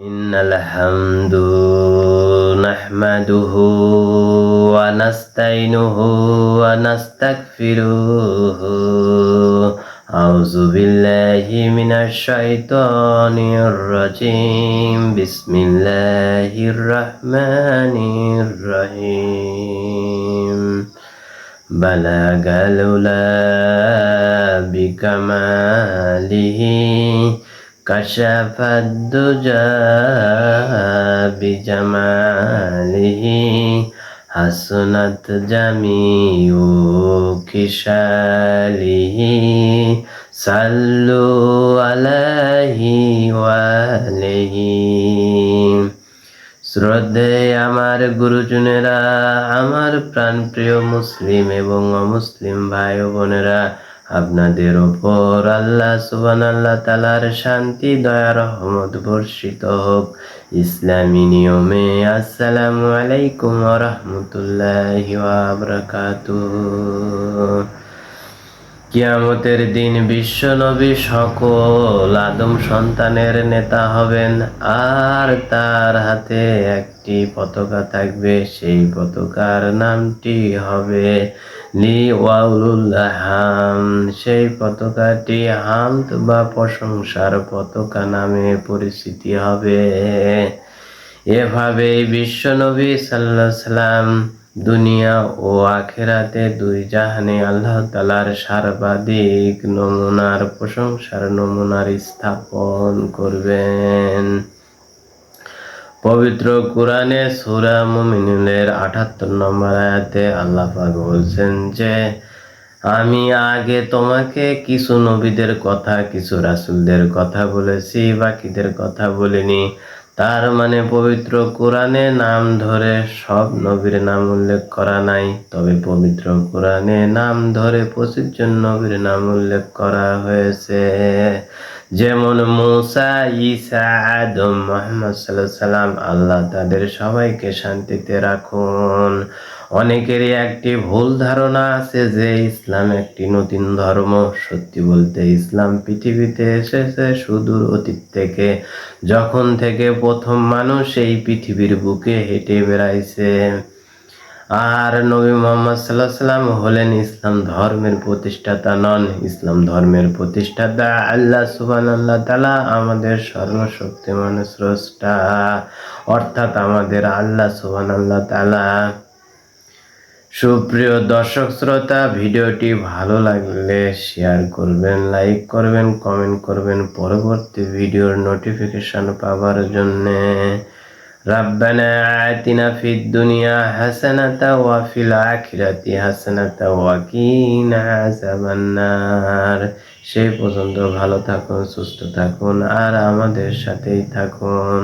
إن الحمد نحمده ونستعينه ونستغفره. أعوذ بالله من الشيطان الرجيم. بسم الله الرحمن الرحيم. بلغ الأولى بكماله. كشف الدجى بجماله حسنت جميع كشاله صلوا عليه وآله শ্রদ্ধে আমার গুরুজনেরা আমার প্রাণপ্রিয় মুসলিম এবং অমুসলিম ভাই ও বোনেরা আপনাদের ওপর আল্লাহ সুবান আল্লাহ তালার শান্তি, দয়া, রহমত বর্ষিত হোক। ইসলামী নিয়মে আসসালামু আলাইকুম রহমতুল্লাহ কিয়ামতের দিন বিশ্ব নবী সকল আদম সন্তানের নেতা হবেন, আর তার হাতে একটি পতাকা থাকবে, সেই পতাকার নামটি হবে হাম। সেই পতাকাটি হামদ বা প্রশংসার পতাকা নামে পরিচিতি হবে। এভাবে বিশ্বনবী সাল্লাহ সাল্লাম দুনিয়া ও আখেরাতে দুই জাহানে আল্লাহ তালার সার্বাধিক নমুনার প্রশংসার নমুনার স্থাপন করবেন। পবিত্র কোরআনে সুরা মুমিনুলের আঠাত্তর নম্বর আয়াতে আল্লাহ বলছেন যে, আমি আগে তোমাকে কিছু নবীদের কথা, কিছু রাসুলদের কথা বলেছি, বাকিদের কথা বলিনি। তার মানে পবিত্র কোরআনে নাম ধরে সব নবীর নাম উল্লেখ করা নাই। তবে পবিত্র কোরআনে নাম ধরে পঁচিশ জন নবীর নাম উল্লেখ করা হয়েছে। যেমন মুসা ইসা আদম, মোহাম্মদ সাল্লাহ সাল্লাম আল্লাহ তাদের সবাইকে শান্তিতে রাখুন। অনেকেরই একটি ভুল ধারণা আছে যে ইসলাম একটি নতুন ধর্ম। সত্যি বলতে ইসলাম পৃথিবীতে এসেছে সুদূর অতীত থেকে। যখন থেকে প্রথম মানুষ এই পৃথিবীর বুকে হেঁটে বেড়াইছে। আর নবী মোহাম্মদ সাল্লাহ সাল্লাম হলেন ইসলাম ধর্মের প্রতিষ্ঠাতা নন। ইসলাম ধর্মের প্রতিষ্ঠাতা আল্লাহ সুবান আল্লাহ তালা আমাদের সর্বশক্তিমান স্রষ্টা। অর্থাৎ আমাদের আল্লাহ সুবান আল্লাহ তালা সুপ্রিয় দর্শক শ্রোতা ভিডিওটি ভালো লাগলে শেয়ার করবেন লাইক করবেন কমেন্ট করবেন পরবর্তী ভিডিওর নোটিফিকেশন পাওয়ার জন্যে ربنا آتنا في الدنيا حسنة وفي الآخرة حسنة وقنا عذاب النار সেই পর্যন্ত ভালো থাকুন সুস্থ থাকুন আর আমাদের সাথেই থাকুন